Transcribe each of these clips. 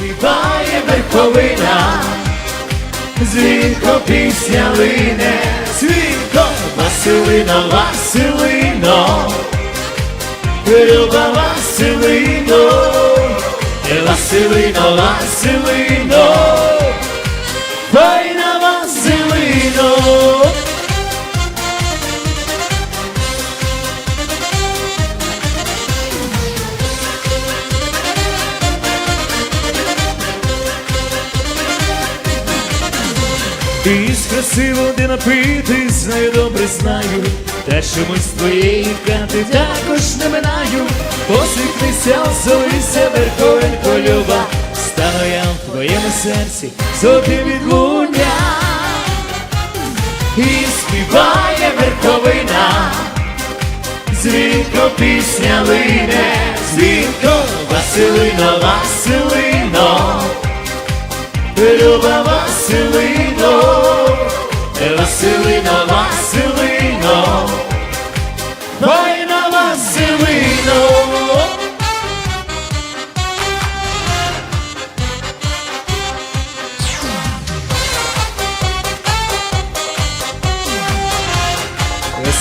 співає верховина, дзвінко пісня лине, дзвінко, Василино, Василино, Люба Василино, Василино, Василино, Ти з красиво де напитись, знаю, добре знаю, та чомусь твоєї хати також не минаю. Посвікнися, озолися, верховенько люба, стану я в твоєму серці, золотим відлуння. І співає верховина, дзвінко пісня лине, дзвінко, Василино, Василино.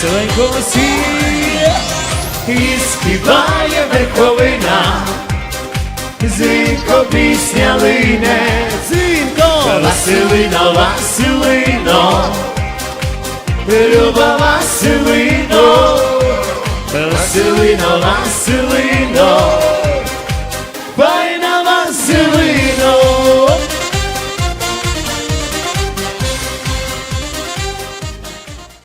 Веселенько всі і співає верховина. Дзвінко пісня лине, дзвінко, Василино, Василино, Люба Василино, Василино, Василино,